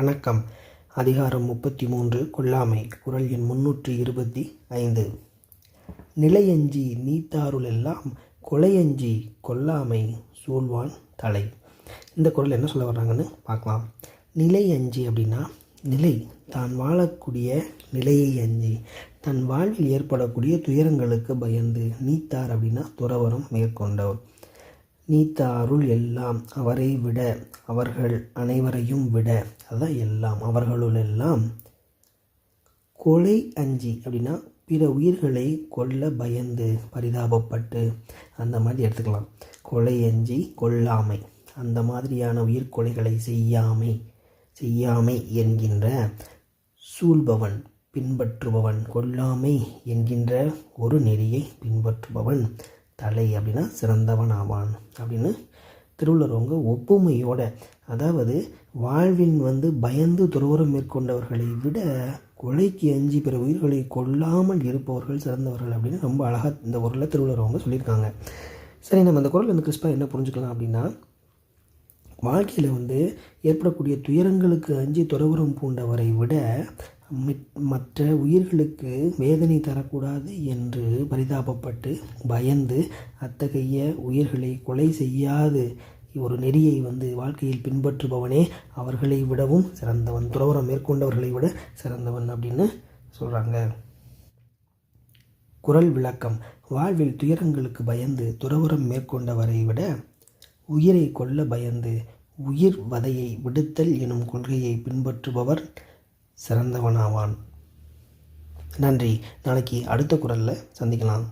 வணக்கம். அதிகாரம் முப்பத்தி மூன்று கொல்லாமை குரல் எண் முன்னூற்றி இருபத்தி ஐந்து. நிலையஞ்சி நீத்தாருளெல்லாம் கொலையஞ்சி கொல்லாமை சூழ்வான் தலை. இந்த குரல் என்ன சொல்ல வர்றாங்கன்னு பார்க்கலாம். நிலையஞ்சி அப்படின்னா நிலை. தான் வாழக்கூடிய நிலையை அஞ்சி. தன் வாழ்வில் ஏற்படக்கூடிய துயரங்களுக்கு பயந்து நீத்தார் அப்படின்னா துறவரம் மேற்கொண்டவர். நீத்த அருள் எல்லாம் அவரை விட அவர்கள் அனைவரையும் விட அதான் எல்லாம் அவர்களுள் எல்லாம். கொலை அஞ்சி அப்படின்னா பிற உயிர்களை கொல்ல பயந்து பரிதாபப்பட்டு அந்த மாதிரி எடுத்துக்கலாம். கொலை அஞ்சி கொல்லாமை அந்த மாதிரியான உயிர் கொலைகளை செய்யாமை செய்யாமை என்கின்ற சூழ்பவன் பின்பற்றுபவன் கொல்லாமை என்கின்ற ஒரு நெறியை பின்பற்றுபவன் தலை அப்படின்னா சிறந்தவன் ஆவான் அப்படின்னு திருவள்ளுவர் அவங்க ஒப்புமையோட அதாவது வாழ்வின் வந்து பயந்து துறவரம் மேற்கொண்டவர்களை விட கொலைக்கு அஞ்சி பிற உயிர்களை கொல்லாமல் இருப்பவர்கள் சிறந்தவர்கள் அப்படின்னு ரொம்ப அழகாக இந்த குரலில் திருவள்ளுவர் அவங்க சொல்லியிருக்காங்க. சரி நம்ம இந்த குரல் வந்து கிறிஸ்பா என்ன புரிஞ்சுக்கலாம் அப்படின்னா வாழ்க்கையில் வந்து ஏற்படக்கூடிய துயரங்களுக்கு அஞ்சி துறவுரம் பூண்டவரை விட மற்ற உயிர்களுக்கு வேதனை தரக்கூடாது என்று பரிதாபப்பட்டு பயந்து அத்தகைய உயிர்களை கொலை செய்யாது. ஒரு நெறியை வந்து வாழ்க்கையில் பின்பற்றுபவனே அவர்களை விடவும் சிறந்தவன் துறவரம் மேற்கொண்டவர்களை விட சிறந்தவன் அப்படின்னு சொல்கிறாங்க குரல் விளக்கம். வாழ்வில் துயரங்களுக்கு பயந்து துறவரம் மேற்கொண்டவரை விட உயிரை கொல்ல பயந்து உயிர் வதையை விடுத்தல் எனும் கொள்கையை பின்பற்றுபவர் சிறந்தவனாவான். நன்றி. நாளைக்கு அடுத்த குரலில் சந்திக்கலாம்.